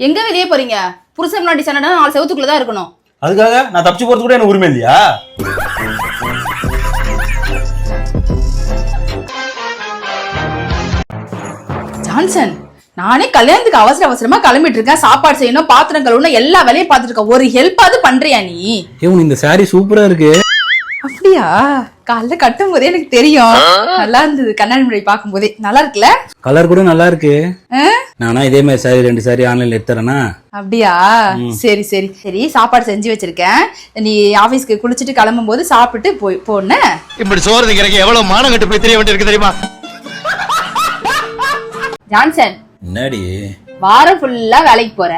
எங்க வெளியே போறீங்க? புருஷன் முன்னாடி சண்டை நாலு செவத்துக்குள்ள தான் இருக்கணும். அதுக்காக நான் தப்பிச்சு போறது கூட எனக்கு உரிமை இல்லையா? ஜான்சன் நானே கல்யாணத்துக்கு அவசர அவசரமா கிளம்பிட்டு இருக்கேன் சாப்பாடு செய்யணும் பாத்திரம் கழுவணும் எல்லா வேலையும் பார்த்துட்டு இருக்கேன் ஒரு ஹெல்ப்பாவது பண்றியா நீ? ஏன் இந்த saree சூப்பரா இருக்கு. அப்படியா? காலைல கட்டும் போதே எனக்கு தெரியும். நல்லா இருந்தது. கண்ணாடி முன்னாடி பார்க்கும் போதே நல்லா இருக்குல்ல? கலர் கூட நல்லா இருக்கு? நானா இதே மாதிரி saree ரெண்டு saree ஆன்லைன்ல எடுத்துறேன்னா அப்படியா? சரி சரி சரி. சாப்பாடு செஞ்சு வச்சிருக்கேன். நீ ஆபீஸ்க்கு குளிச்சுட்டு கிளம்பும் போது சாப்பிட்டு போய் போன இப்படி சோறு திங்கிறக்கு எவ்வளவு மானம் கட்டு போய் தெரிய வேண்டியிருக்கு தெரியுமா? ஜான்சன் என்னடி? வாரம் ஃபுல்லா வேலைக்கு போற.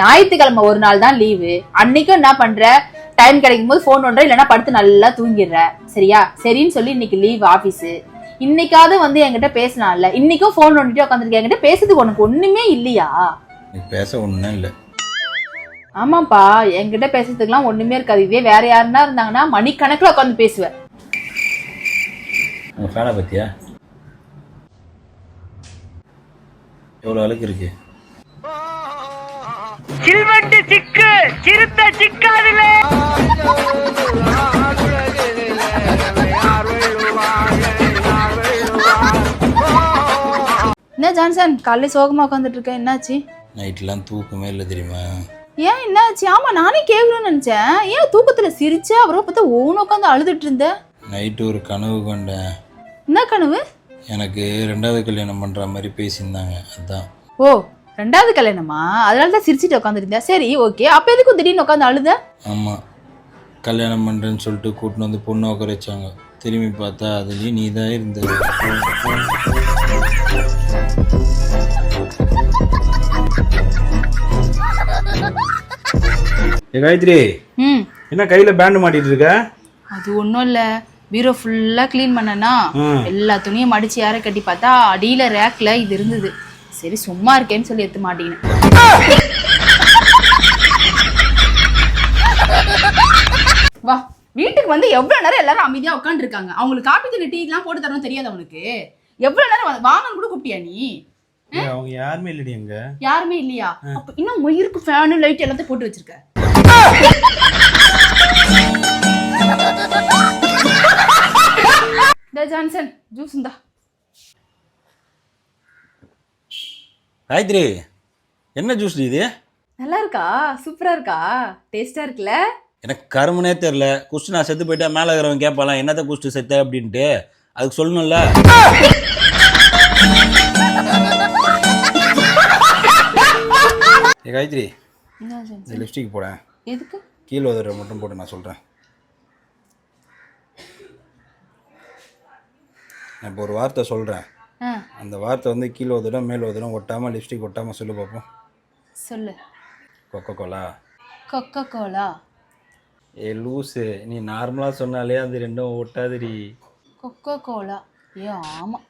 ஞாயிற்றுக்கிழமை ஒரு நாள் தான் லீவு அன்னைக்கும் என்ன பண்ற? டைம் கிடைக்கும் போது போன் பண்ற இல்லைன்னா படுத்து நல்லா தூங்கிடுற. சரியா? சரின்னு சொல்லி இன்னைக்கு லீவ் ஆபீஸ் இன்னைக்காவது வந்து என்கிட்ட பேசலாம்ல இன்னைக்கும் போன் பண்ணிட்டு உட்காந்துருக்க என்கிட்ட பேசுறதுக்கு உனக்கு ஒண்ணுமே இல்லையா? நீ பேச ஒண்ணும் இல்ல. ஆமாப்பா என்கிட்ட பேசுறதுக்குலாம் ஒண்ணுமே இருக்காது. இதே வேற யாருன்னா இருந்தாங்கன்னா மணிக்கணக்குல உட்காந்து பேசுவேன் உங்க ஃபேனை பத்தியா? எவ்வளவு அழுக்கு இருக்கு? சில்வண்டு சிக்கு சிறுத்த சிக்காதுல. என்ன ஜான்சன் காலையில சோகமா உட்காந்துட்டு இருக்க என்னாச்சு? நைட்லாம் தூக்கமே இல்லை தெரியுமா? ஏன் என்னாச்சு? ஆமா நானே கேட்கணும்னு நினைச்சேன். ஏன் தூக்கத்துல சிரிச்ச அப்புறம் பார்த்தா ஓன உட்காந்து அழுதுட்டு இருந்த? நைட்டு ஒரு கனவு கண்டேன். என்ன கனவு? எனக்கு ரெண்டாவது கல்யாணம் பண்ற மாதிரி பேசியிருந்தாங்க அதான். ஓ ரெண்டாவது கல்யாணமா? அதனால தான் சிரிச்சிட்டு உட்காந்துருந்தா சரி ஓகே. அப்ப எதுக்கு திடீர்னு உட்காந்து அழுத? ஆமாம் கல்யாணம் பண்ணுறேன்னு சொல்லிட்டு கூட்டின்னு வந்து பொண்ணு உட்கார வச்சாங்க. திரும்பி பார்த்தா அதுலேயும் நீ தான் இருந்த ஏ காயத்ரி ம். என்ன கையில் பேண்டு மாட்டிட்டு இருக்க? அது ஒன்றும் இல்லை. பீரோ ஃபுல்லாக க்ளீன் பண்ணனா. எல்லா துணியும் மடிச்சு யாரை கட்டி பார்த்தா அடியில் ரேக்கில் இது இருந்தது. சரி சும்மா இருக்கேன்னு சொல்லி எடுத்து மாட்டேங்கினேன் வா வீட்டுக்கு வந்து எவ்வளோ நேரம் எல்லாரும் அமைதியாக உட்காந்துருக்காங்க அவங்களுக்கு காப்பி தண்ணி டீலாம் போட்டு தரணும் தெரியாது அவனுக்கு. எவ்வளோ நேரம் வாங்கன்னு கூட கூப்பிட்டியா நீ? அவங்க யாருமே இல்லடி அங்க. யாருமே இல்லையா? அப்ப இன்னும் மயிருக்கு ஃபேனு லைட் எல்லாத்தையும் போட்டு வச்சிருக்க. இந்த ஜான்சன் ஜூஸ் இந்தா. காயத்ரி என்ன ஜூஸ் இது? நல்லா இருக்கா? சூப்பரா இருக்கா? டேஸ்டா இருக்குல்ல? எனக்கு கருமனே தெரில குஸ்ட் நான் செத்து போயிட்டா மேலே இருக்கிறவன் கேட்பாலாம் என்னத்த குஸ்ட் செத்த? அப்படின்ட்டு. அதுக்கு சொல்லணும்ல. ஏ காயத்ரி இந்த லிப்ஸ்டிக் போடேன் எதுக்கு? கீழே உதற மட்டும் போட்டு நான் சொல்கிறேன் நான் இப்போ ஒரு வார்த்தை சொல்கிறேன் அந்த வார்த்தை வந்து கீழே உதடும் மேலே உதடும் ஒட்டாமல் லிப்ஸ்டிக் ஒட்டாமல் சொல்லு பார்ப்போம் சொல்லு. Coca Cola. Coca Cola? ஏ லூஸு நீ நார்மலாக சொன்னாலே அது ரெண்டும் ஒட்டாதுடி. கொக்கோ கோலா ஏ ஆமாம்